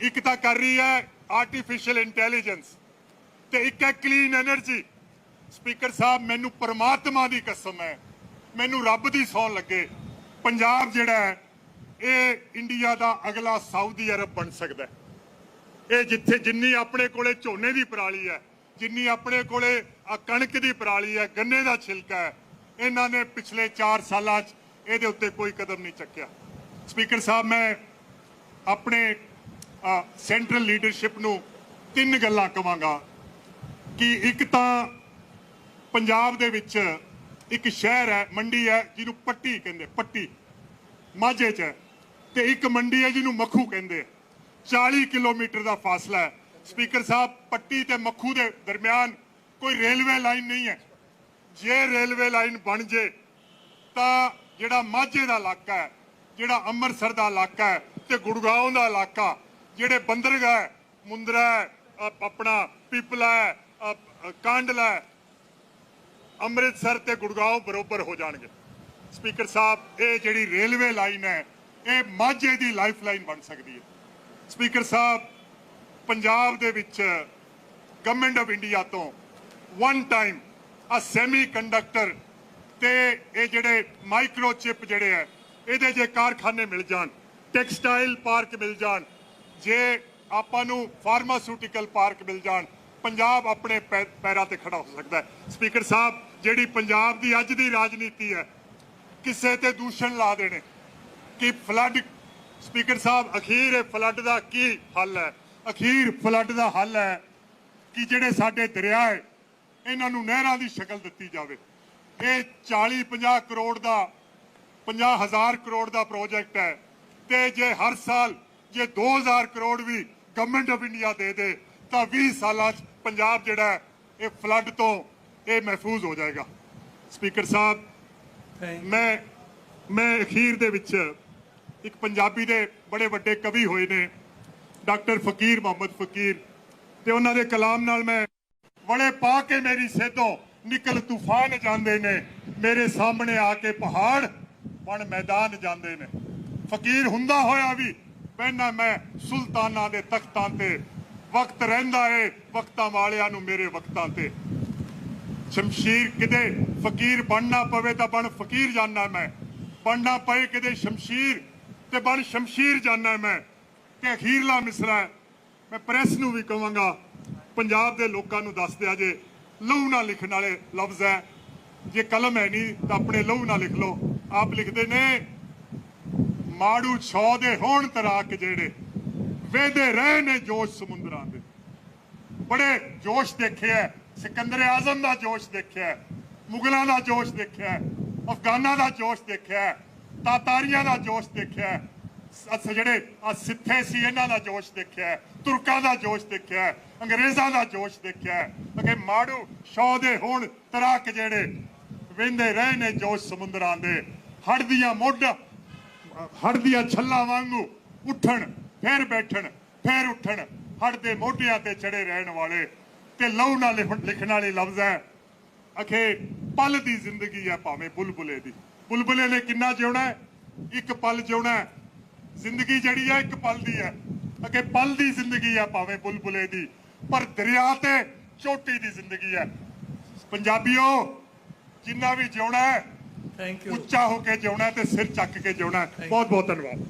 ਇੱਕ ਤਾਂ ਕਰ ਰਹੀ ਹੈ ਆਰਟੀਫੀਸ਼ੀਅਲ ਇੰਟੈਲੀਜੈਂਸ ਤੇ ਇੱਕ ਹੈ ਕਲੀਨ એનર્ਜੀ ਸਪੀਕਰ ਸਾਹਿਬ, ਮੈਨੂੰ ਪਰਮਾਤਮਾ ਦੀ ਕਸਮ ਹੈ, ਮੈਨੂੰ ਰੱਬ ਦੀ ਸੌ ਲੱਗੇ। ਪੰਜਾਬ ਜਿਹੜਾ ਹੈ, ਇਹ ਇੰਡੀਆ ਦਾ ਅਗਲਾ ਸਾਊਦੀ ਅਰਬ ਬਣ ਸਕਦਾ ਇਹ ਜਿੱਥੇ ਜਿੰਨੀ ਆਪਣੇ ਕੋਲੇ ਝੋਨੇ ਦੀ ਪਰਾਲੀ ਹੈ, ਜਿੰਨੀ ਆਪਣੇ ਕੋਲੇ ਆ ਕਣਕ ਦੀ ਪਰਾਲੀ ਹੈ, ਗੰਨੇ ਦਾ ਛਿਲਕਾ ਹੈ, ਇਹਨਾਂ ਨੇ ਪਿਛਲੇ 4 ਸਾਲਾਂ 'ਚ ਇਹਦੇ ਉੱਤੇ ਕੋਈ ਕਦਮ ਨਹੀਂ ਚੱਕਿਆ। ਸਪੀਕਰ ਸਾਹਿਬ, ਮੈਂ ਆਪਣੇ ਸੈਂਟਰਲ ਲੀਡਰਸ਼ਿਪ ਨੂੰ ਤਿੰਨ ਗੱਲਾਂ ਕਵਾਂਗਾ ਕਿ ਇੱਕ ਤਾਂ ਪੰਜਾਬ ਦੇ ਵਿੱਚ ਇੱਕ ਸ਼ਹਿਰ ਹੈ, ਮੰਡੀ ਹੈ, ਜਿਹਨੂੰ ਪੱਟੀ ਕਹਿੰਦੇ ਪੱਟੀ, ਮਾਝੇ 'ਚ ਹੈ ਤੇ ਇੱਕ ਮੰਡੀ ਹੈ ਜਿਹਨੂੰ ਮੱਖੂ ਕਹਿੰਦੇ ਆ। 40 ਕਿਲੋਮੀਟਰ ਦਾ ਫਾਸਲਾ ਹੈ। ਸਪੀਕਰ ਸਾਹਿਬ, ਪੱਟੀ ਤੇ ਮੱਖੂ ਦੇ ਦਰਮਿਆਨ ਕੋਈ ਰੇਲਵੇ ਲਾਈਨ ਨਹੀਂ ਹੈ। ਜੇ ਰੇਲਵੇ ਲਾਈਨ ਬਣ ਜੇ, ਤਾਂ ਜਿਹੜਾ ਮਾਝੇ ਦਾ ਇਲਾਕਾ ਹੈ, ਜਿਹੜਾ ਅੰਮ੍ਰਿਤਸਰ ਦਾ ਇਲਾਕਾ ਹੈ ਤੇ ਗੁੜਗਾਉਂ ਦਾ ਇਲਾਕਾ ਜਿਹੜੇ ਬੰਦਰਗਾ ਹੈ, ਮੁੰਦਰਾ ਹੈ, ਆਪਣਾ ਪਿਪਲਾ ਕਾਂਡਲਾ ਅੰਮ੍ਰਿਤਸਰ ਤੇ ਗੁੜਗਾਉਂ ਬਰੋਬਰ ਹੋ ਜਾਣਗੇ। ਸਪੀਕਰ ਸਾਹਿਬ ਇਹ ਜਿਹੜੀ ਰੇਲਵੇ ਲਾਈਨ ਹੈ ਇਹ ਮਾਝੇ ਦੀ ਲਾਈਫ ਲਾਈਨ ਬਣ ਸਕਦੀ ਹੈ। ਸਪੀਕਰ ਸਾਹਿਬ ਪੰਜਾਬ ਦੇ ਵਿੱਚ ਗਵਰਨਮੈਂਟ ਆਫ ਇੰਡੀਆ ਤੋਂ ਵਨ ਟਾਈਮ ਆ ਸੈਮੀ ਕੰਡਕਟਰ ਤੇ ਇਹ ਜਿਹੜੇ ਮਾਈਕਰੋ ਚਿਪ ਜਿਹੜੇ ਹੈ ਇਹਦੇ ਜੇ ਕਾਰਖਾਨੇ ਮਿਲ ਜਾਣ ਟੈਕਸਟਾਈਲ ਪਾਰਕ ਮਿਲ ਜਾਣ ਜੇ ਆਪਾਂ ਨੂੰ ਫਾਰਮਾਸਿਊਟੀਕਲ ਪਾਰਕ ਮਿਲ ਜਾਣ, ਪੰਜਾਬ ਆਪਣੇ ਪੈ- ਪੈਰਾਂ ਤੇ ਖੜਾ ਹੋ ਸਕਦਾ ਹੈ। ਸਪੀਕਰ ਸਾਹਿਬ, ਜਿਹੜੀ ਪੰਜਾਬ ਦੀ ਅੱਜ ਦੀ ਰਾਜਨੀਤੀ ਹੈ, ਕਿਸੇ ਤੇ ਦੂਸ਼ਣ ਲਾ ਦੇਣੇ। ਕਿ ਫਲੱਡ ਸਪੀਕਰ ਸਾਹਿਬ, ਅਖੀਰ ਇਹ ਫਲੱਡ ਦਾ ਕੀ ਹੱਲ ਹੈ? ਅਖੀਰ ਫਲੱਡ ਦਾ ਹੱਲ ਹੈ ਕਿ ਜਿਹੜੇ ਸਾਡੇ ਦਰਿਆ ਹੈ, ਇਹਨਾਂ ਨੂੰ ਨਹਿਰਾਂ ਦੀ ਸ਼ਕਲ ਦਿੱਤੀ ਜਾਵੇ। ਇਹ 40 50 ਕਰੋੜ ਦਾ 50000 ਕਰੋੜ ਦਾ ਪ੍ਰੋਜੈਕਟ ਹੈ ਤੇ ਜੇ ਹਰ ਸਾਲ ਜੇ 2000 ਕਰੋੜ ਵੀ ਗਵਰਨਮੈਂਟ ਆਫ ਇੰਡੀਆ ਦੇ ਦੇ ਤਾਂ 20 ਸਾਲਾਂ 'ਚ ਪੰਜਾਬ ਜਿਹੜਾ ਇਹ ਫਲੱਡ ਤੋਂ ਇਹ ਮਹਿਫੂਜ਼ ਹੋ ਜਾਏਗਾ। ਸਪੀਕਰ ਸਾਹਿਬ ਮੈਂ ਮੈਂ ਅਖੀਰ ਦੇ ਵਿੱਚ ਇੱਕ ਪੰਜਾਬੀ ਦੇ ਬੜੇ ਵੱਡੇ ਕਵੀ ਹੋਏ ਨੇ ਡਾਕਟਰ ਫਕੀਰ ਮੁਹੰਮਦ ਫਕੀਰ ਤੇ ਉਹਨਾਂ ਦੇ ਕਲਾਮ ਨਾਲ ਮੈਂ ਵੜੇ ਪਾ ਕੇ ਮੇਰੀ ਸੇਧੋਂ ਨਿਕਲ ਤੂਫਾਨ ਜਾਂਦੇ ਨੇ ਮੇਰੇ ਸਾਹਮਣੇ ਆ ਕੇ ਪਹਾੜ ਬਣ ਮੈਦਾਨ ਜਾਂਦੇ ਨੇ। ਫਕੀਰ ਹੁੰਦਾ ਹੋਇਆ ਵੀ ਪਹਿਨਾ ਮੈਂ ਸੁਲਤਾਨਾਂ ਦੇ ਤਖਤਾਂ ਤੇ ਵਕਤ ਰਹਿੰਦਾ ਏ, ਵਕਤਾਂ ਵਾਲਿਆਂ ਨੂੰ ਮੇਰੇ ਵਕਤਾਂ ਤੇ। ਸ਼ਮਸ਼ੀਰ ਕਿਤੇ ਫਕੀਰ ਬਣਨਾ ਪਵੇ ਤਾਂ ਬਣ ਫਕੀਰ ਜਾਨਣਾ ਮੈਂ। ਬਣਨਾ ਪਏ ਕਿਤੇ ਸ਼ਮਸ਼ੀਰ ਤੇ ਬਣ ਸ਼ਮਸ਼ੀਰ ਜਾਨਣਾ ਮੈਂ। ਤੇ ਅਖੀਰਲਾ ਮਿਸਰਾ ਮੈਂ ਪ੍ਰੈਸ ਨੂੰ ਵੀ ਕਹਾਂਗਾ ਪੰਜਾਬ ਦੇ ਲੋਕਾਂ ਨੂੰ ਦੱਸ ਦਿਆ ਜੇ, ਲਹੂ ਨਾਲ ਲਿਖਣ ਵਾਲੇ ਲਫ਼ਜ਼ ਹੈ। ਜੇ ਕਲਮ ਹੈ ਨਹੀਂ ਤਾਂ ਆਪਣੇ ਲਹੂ ਨਾਲ ਲਿਖ ਲਓ। ਆਪ ਲਿਖਦੇ ਨੇ ਮਾੜੂ ਛੋ ਦੇ ਹੋਣ ਤਰਾਕ ਜਿਹੜੇ, ਵੇਦੇ ਰਹੇ ਨੇ ਜੋਸ਼ ਸਮੁੰਦਰਾਂ ਦੇ। ਬੜੇ ਜੋਸ਼ ਦੇਖਿਆ ਸਿਕੰਦਰ ਆਜ਼ਮ ਦਾ ਜੋਸ਼ ਦੇਖਿਆ ਮੁਗਲਾਂ ਦਾ ਜੋਸ਼ ਦੇਖਿਆ ਅਫਗਾਨਾਂ ਦਾ ਜੋਸ਼ ਦੇਖਿਆ ਤਾਤਾਰੀਆਂ ਦਾ ਜੋਸ਼ ਦੇਖਿਆ ਅਸ, ਜਿਹੜੇ ਆ ਸਿੱਥੇ ਸੀ, ਇਹਨਾਂ ਦਾ ਜੋਸ਼ ਦੇਖਿਆ ਤੁਰਕਾਂ ਦਾ ਜੋਸ਼ ਦੇਖਿਆ ਅੰਗਰੇਜ਼ਾਂ ਦਾ ਜੋਸ਼ ਦੇਖਿਆ ਅਗੇ ਮਾੜੂ ਸ਼ੌ ਦੇ ਹੋਣ ਤਰਾਕ ਜਿਹੜੇ, ਵਿੰਦੇ ਰਹੇ ਨੇ ਜੋਸ਼ ਸਮੁੰਦਰਾਂ ਦੇ। ਹੜਦੀਆਂ ਮੋਢ ਹੜ ਦੀਆਂ ਛੱਲਾਂ ਵਾਂਗੂ ਉੱਠਣ, ਫੇਰ ਬੈਠਣ, ਫੇਰ ਉੱਠਣ। ਹੜ ਦੇ ਮੋਢਿਆਂ ਤੇ ਚੜੇ ਰਹਿਣ ਵਾਲੇ ਤੇ ਲਹੂ ਨਾਲ ਲਿਖਣ- ਵਾਲੇ ਲਫ਼ਜ਼ ਹੈ, ਅਖੇ, ਪਲ ਦੀ ਜ਼ਿੰਦਗੀ ਹੈ ਭਾਵੇਂ ਬੁਲਬੁਲੇ ਦੀ। ਬੁਲਬੁਲੇ ਨੇ ਕਿੰਨਾ ਜਿਉਣਾ ਇੱਕ ਪਲ ਜਿਉਣਾ ਜ਼ਿੰਦਗੀ ਜਿਹੜੀ ਹੈ, ਇੱਕ ਪਲ ਦੀ ਹੈ। ਅਖੇ, ਪਲ ਦੀ ਜ਼ਿੰਦਗੀ ਹੈ ਭਾਵੇਂ ਬੁਲਬੁਲੇ ਦੀ, ਪਰ ਦਰਿਆ ਤੇ ਚੋਟੀ ਦੀ ਜ਼ਿੰਦਗੀ ਹੈ। ਪੰਜਾਬੀਓ, ਜਿੰਨਾ ਵੀ ਜਿਉਣਾ ਹੈ ਥੈਂਕ ਯੂ ਉੱਚਾ ਹੋ ਕੇ ਜਿਉਣਾ ਤੇ ਸਿਰ ਚੱਕ ਕੇ ਜਿਉਣਾ। ਬਹੁਤ ਬਹੁਤ ਧੰਨਵਾਦ।